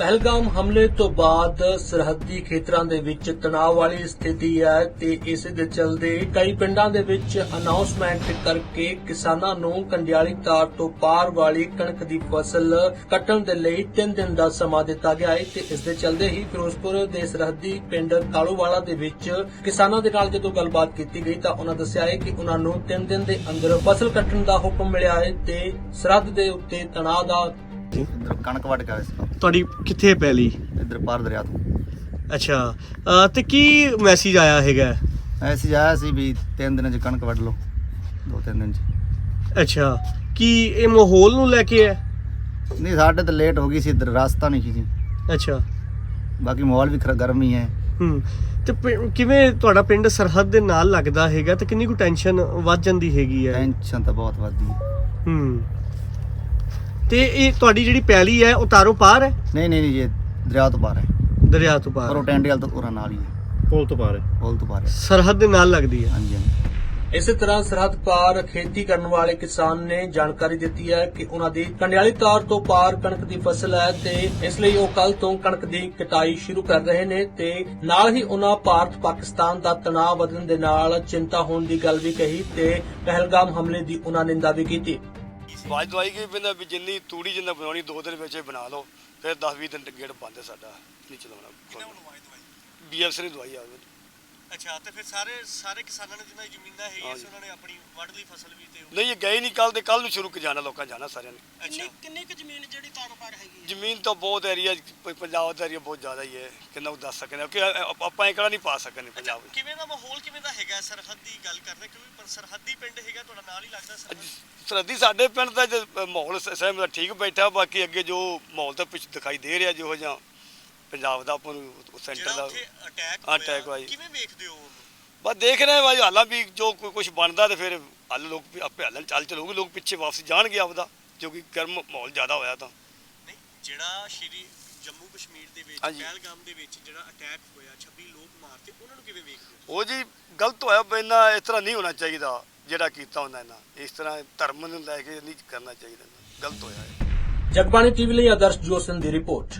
ਪਹਿਲਗਾਮ ਹਮਲੇ ਤੋਂ ਬਾਅਦ ਸਰਹੱਦੀ ਖੇਤਰਾਂ ਦੇ ਵਿੱਚ ਤਣਾਅ ਵਾਲੀ ਸਥਿਤੀ ਹੈ ਤੇ ਇਸ ਦੇ ਚਲਦੇ ਕਈ ਪਿੰਡਾਂ ਦੇ ਵਿੱਚ ਅਨਾਉਂਸਮੈਂਟ ਕਰਕੇ ਕਿਸਾਨਾਂ ਨੂੰ ਕੰਡਿਆਲੀ ਤਾਰ ਤੋਂ ਪਾਰ ਵਾਲੀ ਕਣਕ ਦੀ ਫਸਲ ਕੱਟਣ ਦੇ ਲਈ 3 ਦਿਨ ਦਾ ਸਮਾਂ ਦਿੱਤਾ ਗਿਆ ਹੈ ਤੇ ਇਸ ਦੇ ਚਲਦੇ ਹੀ ਫਿਰੋਜ਼ਪੁਰ ਦੇ ਸਰਹੱਦੀ ਪਿੰਡ ਕਾਲੂਵਾਲਾ ਦੇ ਵਿੱਚ ਕਿਸਾਨਾਂ ਦੇ ਨਾਲ ਜਦੋਂ ਗੱਲਬਾਤ ਕੀਤੀ ਗਈ ਤਾਂ ਉਹਨਾਂ ਦੱਸਿਆ ਹੈ ਕਿ ਉਹਨਾਂ ਨੂੰ 3 ਦਿਨ ਦੇ ਅੰਦਰ ਫਸਲ ਕੱਟਣ ਦਾ ਹੁਕਮ ਮਿਲਿਆ ਹੈ ਤੇ ਸਰਹੱਦ ਦੇ ਉੱਤੇ ਤਣਾਅ ਦਾ ਇੱਧਰ ਕਣਕ ਵੱਢ ਕੇ ਆਏ ਸੀ। ਤੁਹਾਡੀ ਕਿੱਥੇ ਪੈਲੀ ਇੱਧਰ ਪਾਰ ਦਰਿਆ ਤੋਂ। ਅੱਛਾ। ਅਹ ਤੇ ਕੀ ਮੈਸੇਜ ਆਇਆ ਹੈਗਾ? ਐਸੀ ਆਇਆ ਸੀ ਵੀ ਤਿੰਨ ਦਿਨਾਂ ਚ ਕਣਕ ਵੱਢ ਲਓ। ਦੋ ਤਿੰਨ ਦਿਨ ਚ। ਅੱਛਾ। ਕੀ ਇਹ ਮਾਹੌਲ ਨੂੰ ਲੈ ਕੇ ਹੈ? ਨਹੀਂ ਸਾਡੇ ਤਾਂ ਲੇਟ ਹੋ ਗਈ ਸੀ ਇੱਧਰ। ਰਸਤਾ ਨਹੀਂ ਸੀ ਅੱਛਾ। ਬਾਕੀ ਮਾਹੌਲ ਵੀ ਖਰਾ ਗਰਮ ਹੀ ਹੈ। ਹੂੰ। ਤੇ ਪਿੰ- ਕਿਵੇਂ ਤੁਹਾਡਾ ਪਿੰਡ ਸਰਹੱਦ ਦੇ ਨਾਲ ਲੱਗਦਾ ਹੈਗਾ? ਤੇ ਕਿੰਨੀ ਕੁ ਟੈਨਸ਼ਨ ਵੱਧ ਜਾਂਦੀ ਹੈਗੀ ਹੈ? ਟੈਨਸ਼ਨ ਤਾਂ ਬਹੁਤ ਵੱਧਦੀ ਹੈ। ਹੂੰ। ਤੇ ਇਹ ਤੁਹਾਡੀ ਜਿਹੜੀ ਪੈਲੀ ਹੈ ਉਹ ਤਾਰੋਂ ਪਾਰ ਹੈ? ਨਹੀਂ ਨਹੀਂ ਨਹੀਂ ਇਹ ਦਰਿਆ ਤੋਂ ਪਾਰ ਹੈ। ਦਰਿਆ ਤੋਂ ਪਰ ਪਾਰ ਉਹ ਟੈਂਡੇ ਵਾਲ ਤੋਂ ਉਰਾਂ ਨਾਲ ਹੀ ਹੈ। ਪੁਲ ਤੋਂ ਪਾਰ ਹੈ। ਪੁਲ ਤੋਂ ਪਾਰ ਹੈ। ਸਰਹੱਦ ਦੇ ਨਾਲ ਲੱਗਦੀ ਹੈ। ਹਾਂਜੀ ਹਾਂਜੀ। ਇਸੇ ਤਰ੍ਹਾਂ ਸਰਹੱਦ ਪਾਰ ਖੇਤੀ ਕਰਨ ਵਾਲੇ ਕਿਸਾਨ ਨੇ ਜਾਣਕਾਰੀ ਦਿੱਤੀ ਹੈ ਕਿ ਉਹਨਾਂ ਦੀ ਕੰਡਿਆਲੀ ਤਾਰ ਤੋਂ ਪਾਰ ਕਣਕ ਦੀ ਫਸਲ ਹੈ ਤੇ ਇਸ ਲਈ ਉਹ ਕੱਲ ਤੋਂ ਕਣਕ ਦੀ ਕਟਾਈ ਸ਼ੁਰੂ ਕਰ ਰਹੇ ਨੇ ਤੇ ਨਾਲ ਹੀ ਉਹਨਾਂ ਭਾਰਤ ਪਾਕਿਸਤਾਨ ਦਾ ਤਣਾਅ ਵਧਣ ਦੇ ਨਾਲ ਚਿੰਤਾ ਹੋਣ ਦੀ ਗੱਲ ਵੀ ਕਹੀ ਤੇ ਪਹਿਲਗਾਮ ਹਮਲੇ ਦੀ ਉਹਨਾਂ ਨਿੰਦਾ ਵੀ ਕੀਤੀ। ਬਾਜ ਦਵਾਈ ਕੀ ਪੈਂਦਾ ਵੀ ਜਿੰਨੀ ਤੂੜੀ ਜਿੰਨਾ ਬਣਾਉਣੀ ਦੋ ਦਿਨ ਵਿੱਚ ਬਣਾ ਲਓ ਫਿਰ 10 20 ਦਿਨ ਗੇੜ ਬੰਦ ਹੈ ਸਾਡਾ ਨਹੀਂ ਚਲਾਉਣਾ ਕਿੰਨਾ ਦਵਾਈ? ਦਵਾਈ ਬੀਐਫਸੀ ਨੇ ਦਵਾਈ ਆਵੇ ਅੱਛਾ ਤੇ ਫਿਰ ਸਾਰੇ ਸਾਰੇ ਕਿਸਾਨਾਂ ਨੇ ਜਿਨ੍ਹਾਂ ਦੀ ਜ਼ਮੀਨਾਂ ਹੈਗੀਆਂ ਸੀ, ਉਹਨਾਂ ਨੇ ਆਪਣੀ ਵੱਢ ਲਈ ਫਸਲ ਵੀ ਤੇ ਨਹੀਂ ਇਹ ਗਏ ਨਹੀਂ ਕੱਲ ਤੇ ਕੱਲ ਨੂੰ ਸ਼ੁਰੂ ਕਰ ਜਾਣਾ ਲੋਕਾਂ ਜਾਣਾ ਸਾਰਿਆਂ ਨੇ। ਅੱਛਾ। ਕਿੰਨੀ ਕੁ ਜ਼ਮੀਨ ਜਿਹੜੀ ਤਾਰੋਂ ਪਾਰ ਹੈਗੀ ਹੈ? ਜ਼ਮੀਨ ਤਾਂ ਬਹੁਤ ਏਰੀਆ ਪੰਜਾਬ ਦਾ ਏਰੀਆ ਬਹੁਤ ਜ਼ਿਆਦਾ ਹੀ ਹੈ। ਕਿੰਨਾ ਕੁ ਦੱਸ ਸਕਦੇ ਹਾਂ ਕਿ ਆਪਾਂ ਇਹ ਕਿਹੜਾ ਨਹੀਂ ਪਾ ਸਕਦੇ ਪੰਜਾਬ ਵਿੱਚ। ਕਿਵੇਂ ਦਾ ਮਾਹੌਲ ਕਿਵੇਂ ਦਾ ਹੈਗਾ? ਸਰਹੱਦੀ ਗੱਲ ਕਰਦੇ ਕਿਉਂਕਿ ਪਰ ਸਰਹੱਦੀ ਪਿੰਡ ਹੈਗਾ ਤੁਹਾਡਾ ਨਾਲ ਹੀ ਲੱਗਦਾ ਸਰਹੱਦ? ਸਰਦੀ ਸਾਡੇ ਪਿੰਡ ਦਾ ਜੇ ਮਾਹੌਲ ਸ- ਸਹਿਮ ਦਾ ਠੀਕ ਬੈਠਾ ਬਾਕੀ ਅੱਗੇ ਜੋ ਮਾਹੌਲ ਤਾਂ ਪਿੱਛੇ ਦਿਖਾਈ ਦੇ ਰਿਹਾ ਜਿਹੋ ਜਿਹਾ। ਪੰਜਾਬ ਦਾ ਆਪਾਂ ਨੂੰ ਸੈਂਟਰ ਦਾ ਅਟੈਕ ਹੋਇਆ। ਕਿਵੇਂ ਵੇਖਦੇ ਹੋ ਉਹਨੂੰ ਬਸ ਦੇਖ ਰਹੇ ਹਾਂ ਭਾਈ ਹਾਲਾਂ ਵੀ ਜੋ ਕੋਈ ਕੁਝ ਬਣਦਾ ਤੇ ਫਿਰ ਹੱਲ ਲੋਕ ਵੀ ਆਪੇ ਹੱਲਣ ਚੱਲ ਚਲੂਗੇ ਲੋਕ ਪਿੱਛੇ ਵਾਪਸ ਜਾਣਗੇ ਆਪਦਾ ਕਿਉਂਕਿ ਗਰਮ ਮਾਹੌਲ ਜ਼ਿਆਦਾ ਹੋਇਆ ਤਾਂ ਨਹੀਂ ਜਿਹੜਾ ਸ਼੍ਰੀ ਜੰਮੂ ਕਸ਼ਮੀਰ ਦੇ ਵਿੱਚ ਹਾਂਜੀ। ਪਹਿਲਗਾਮ ਦੇ ਵਿੱਚ ਜਿਹੜਾ ਅਟੈਕ ਹੋਇਆ 26 ਲੋਕ ਮਾਰਤੇ ਉਹਨਾਂ ਨੂੰ ਕਿਵੇਂ ਵੇਖਦੇ ਹੋ ਉਹ ਜੀ ਗਲਤ ਹੋਇਆ ਬੈਨਾ ਇਸ ਤਰ੍ਹਾਂ ਨਹੀਂ ਹੋਣਾ ਚਾਹੀਦਾ ਜਿਹੜਾ ਕੀਤਾ ਹੁੰਦਾ ਇਹਨਾਂ ਇਸ ਤਰ੍ਹਾਂ ਧਰਮ ਨੂੰ ਲੈ ਕੇ ਨਹੀਂ ਕਰਨਾ ਚਾਹੀਦਾ। ਗਲਤ ਹੋਇਆ ਹੈ ਜਗਬਾਣੀ ਟੀਵੀ ਲਈ ਆਦਰਸ਼ ਜੋਸਨ ਦੀ ਰਿਪੋਰਟ